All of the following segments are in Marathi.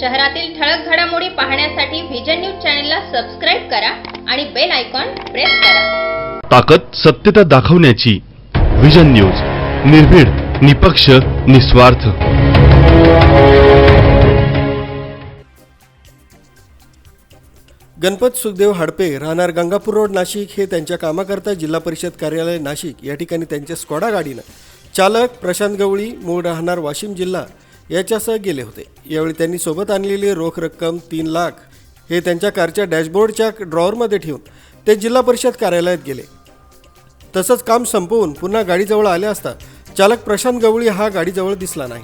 शहरातील ठळक घडामोडी पाहण्यासाठी व्हिजन न्यूज चॅनलला सबस्क्राईब करा आणि बेल आयकॉन प्रेस करा. ताकद सत्यता दाखवण्याची विजन न्यूज निर्भीड निपक्ष निस्वार्थ. गणपत सुखदेव हडपे राहणार गंगापूर रोड नाशिक हे त्यांच्या कामाकरता जिल्हा परिषद कार्यालय नाशिक. या ठिकाणी त्यांच्या स्कॉडा गाडीनं चालक प्रशांत गवळी मूळ राहणार वाशिम जिल्हा याच्यासह गेले होते. यावेळी त्यांनी सोबत आणलेली रोख रक्कम तीन लाख हे त्यांच्या कारच्या डॅशबोर्डच्या ड्रॉवरमध्ये ठेवून ते जिल्हा परिषद कार्यालयात गेले. तसंच काम संपवून पुन्हा गाडीजवळ आले असता चालक प्रशांत गवळी हा गाडीजवळ दिसला नाही.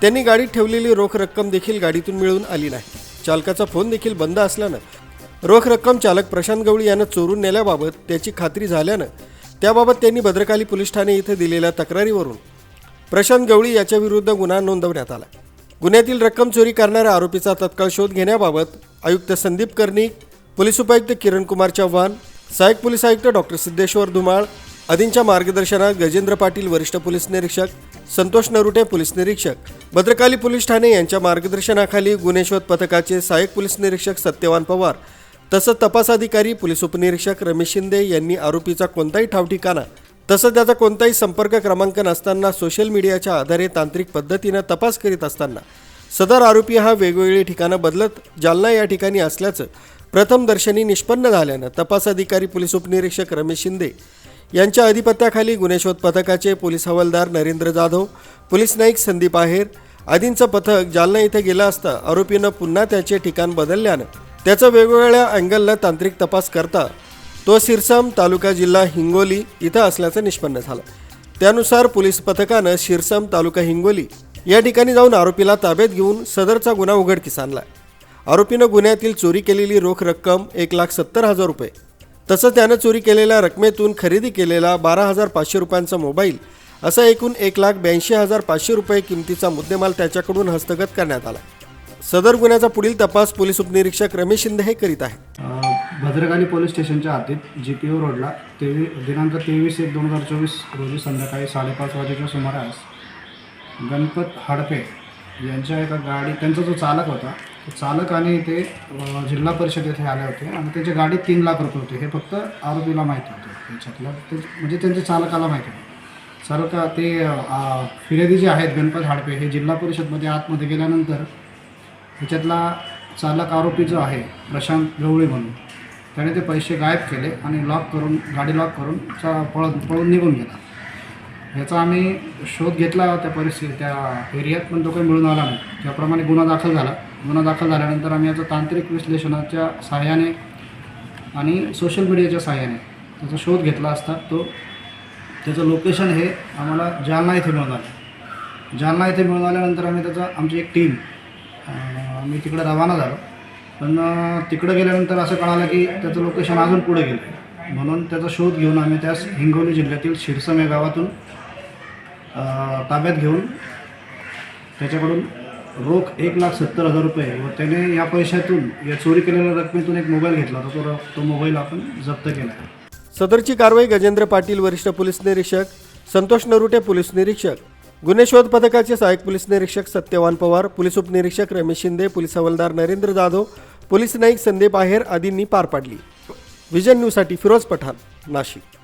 त्यांनी गाडीत ठेवलेली रोख रक्कम देखील गाडीतून मिळून आली नाही. चालकाचा फोन देखील बंद असल्यानं रोख रक्कम चालक प्रशांत गवळी यानं चोरून नेल्याबाबत त्याची खात्री झाल्यानं त्याबाबत त्यांनी भद्रकाली पोलीस ठाणे इथं दिलेल्या तक्रारीवरून प्रशांत गवळी याच्या विरुद्ध गुन्हा नोंदवण्यात आला. गुन्ह्यातील रक्कम चोरी करणाऱ्या आरोपीचा तत्काळ शोध घेण्याबाबत आयुक्त संदीप कर्णिक पोलीस उपायुक्त किरण कुमार चव्हाण सहाय्यक पोलीस आयुक्त डॉक्टर सिद्धेश्वर धुमाळ आदींच्या मार्गदर्शनात गजेंद्र पाटील वरिष्ठ पोलीस निरीक्षक संतोष नरुटे पोलीस निरीक्षक भद्रकाली पोलीस ठाणे यांच्या मार्गदर्शनाखाली गुन्हे शोध पथकाचे सहाय्यक पोलीस निरीक्षक सत्यवान पवार तसंच तपास अधिकारी पोलीस उपनिरीक्षक रमेश शिंदे यांनी आरोपीचा कोणताही ठावठिकाणा तसं त्याचा कोणताही संपर्क क्रमांक नसताना सोशल मीडियाच्या आधारे तांत्रिक पद्धतीनं तपास करीत असताना सदर आरोपी हा वेगवेगळी ठिकाणं बदलत जालना या ठिकाणी असल्याचं प्रथमदर्शनी निष्पन्न झाल्यानं तपास अधिकारी पोलीस उपनिरीक्षक रमेश शिंदे यांच्या अधिपत्याखाली गुन्हे शोध पथकाचे पोलीस हवालदार नरेंद्र जाधव पोलीस नाईक संदीप आहेर आदींचं पथक जालना इथं गेलं असता आरोपीनं पुन्हा त्याचे ठिकाण बदलल्यानं त्याचं वेगवेगळ्या अँगलला तांत्रिक तपास करता तो सिरसम तालुका जिल्हा हिंगोली इथं असल्याचं निष्पन्न झालं. त्यानुसार पोलीस पथकानं शिरसम तालुका हिंगोली या ठिकाणी जाऊन आरोपीला ताब्यात घेऊन सदरचा गुन्हा उघडकीस आणला आरोपीनं गुन्ह्यातील चोरी केलेली रोख रक्कम एक लाख सत्तर हजार रुपये तसं त्यानं चोरी केलेल्या रकमेतून खरेदी केलेला बारा हजार पाचशे रुपयांचा मोबाईल असा एकूण एक लाख ब्याऐंशी हजार पाचशे रुपये किमतीचा मुद्देमाल त्याच्याकडून हस्तगत करण्यात आला. सदर गुन्ह्याचा पुढील तपास पोलीस उपनिरीक्षक रमेश शिंदे हे करीत आहेत. भद्रकाली पोलीस स्टेशनच्या हद्दीत जी पी ओ रोडला तेवी दिनांक तेवीस एक दोन हजार चोवीस रोजी संध्याकाळी साडेपाच वाजेच्या सुमारास गणपत हडपे यांच्या एका गाडी त्यांचा जो चालक होता तो चालक आणि ते अ, जिल्हा परिषद येथे आले होते आणि त्याच्या गाडीत तीन लाख रुपये होते. हे फक्त आरोपीला माहिती होते. त्याच्यातलं ते म्हणजे त्यांच्या चालकाला माहिती होतं. चालक ते अ, फिर्यादी जे आहेत गणपत हाडपे हे जिल्हा परिषदमध्ये आतमध्ये गेल्यानंतर त्याच्यातला चालक आरोपी जो आहे प्रशांत गवळी म्हणून त्याने ते पैसे गायब केले आणि लॉक करून गाडी लॉक करून चा पळ पळून निघून गेला. याचा आम्ही शोध घेतला त्या परिस्थिती त्या एरियात पण तो काही मिळून आला नाही. त्याप्रमाणे गुन्हा दाखल झाला. गुन्हा दाखल झाल्यानंतर आम्ही याचं तांत्रिक विश्लेषणाच्या सहाय्याने आणि सोशल मीडियाच्या सहाय्याने त्याचा शोध घेतला असता तो त्याचं लोकेशन हे आम्हाला जालना इथे मिळून आलं. जालना इथे मिळून आल्यानंतर आम्ही त्याचा आमची एक टीम आम्ही तिकडे रवाना झालो. पण तिकडं गेल्यानंतर असं कळालं की त्याचं लोकेशन अजून पुढे गेलं म्हणून त्याचा शोध घेऊन आम्ही त्यास हिंगोली जिल्ह्यातील शिरसम या गावातून ताब्यात घेऊन त्याच्याकडून रोख एक लाख सत्तर हजार रुपये व त्याने या पैशातून या चोरी केलेल्या रकमेतून एक मोबाईल घेतला होता. तो तो मोबाईल आपण जप्त केला सदरची कारवाई गजेंद्र पाटील वरिष्ठ पोलीस निरीक्षक संतोष नरुटे पोलीस निरीक्षक गुन्हे शोध पथकाचे सहाय्यक पोलीस निरीक्षक सत्यवान पवार पोलीस उपनिरीक्षक रमेश शिंदे पोलीस हवालदार नरेंद्र जाधव पोलीस नाईक संदीप आहेर आदींनी पार पाडली. विजन न्यूजसाठी फिरोज पठाण नाशिक.